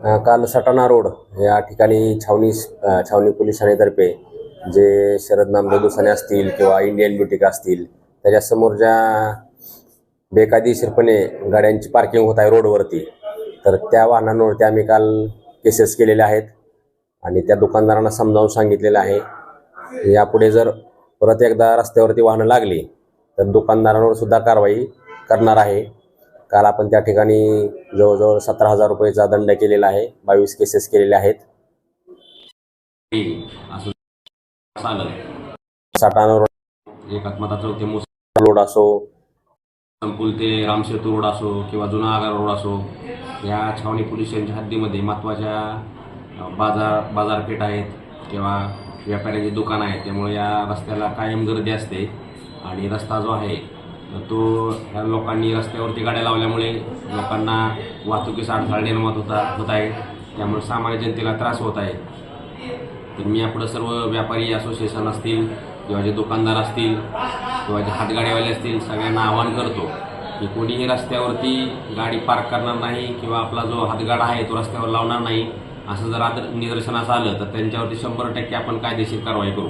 काल सटाणा रोड या ठिकाणी छावणी छावणी पोलीस ठाणेतर्फे जे शरद नामदेव दुसाने असतील किंवा इंडियन ब्युटिका असतील त्याच्यासमोर ज्या बेकायदेशीरपणे गाड्यांची पार्किंग होत आहे रोडवरती तर त्या वाहनांवरती आम्ही काल केसेस केलेल्या आहेत आणि त्या दुकानदारांना समजावून सांगितलेलं आहे. यापुढे जर परत एकदा रस्त्यावरती वाहनं लागली तर दुकानदारांवर सुद्धा कारवाई करणार आहे. काल आपण त्या ठिकाणी जवळजवळ सतरा हजार रुपयेचा दंड केलेला आहे. बावीस केसेस केलेले आहेत. रोड असो संकुल ते रामसेतू रोड असो किंवा जुना आगार रोड असो या छावणी पोलीस स्टेशनच्या हद्दीमध्ये महत्त्वाच्या बाजार बाजारपेठ आहेत किंवा व्यापाऱ्यांची दुकानं आहेत. त्यामुळे या रस्त्याला कायम गर्दी असते आणि रस्ता जो आहे तो ह्या लोकांनी रस्त्यावरती गाड्या लावल्यामुळे लोकांना वाहतुकीचा अडथळा निर्माण होता होत आहे. त्यामुळे सामान्य जनतेला त्रास होत आहे. तर मी आपलं सर्व व्यापारी असोसिएशन असतील किंवा जे दुकानदार असतील किंवा जे हातगाड्यावाले असतील सगळ्यांना आवाहन करतो की कोणीही रस्त्यावरती गाडी पार्क करणार नाही किंवा आपला जो हातगाडा आहे तो रस्त्यावर लावणार नाही असं जर आदर निदर्शनास आलं तर त्यांच्यावरती शंभर टक्के आपण कायदेशीर कारवाई करू.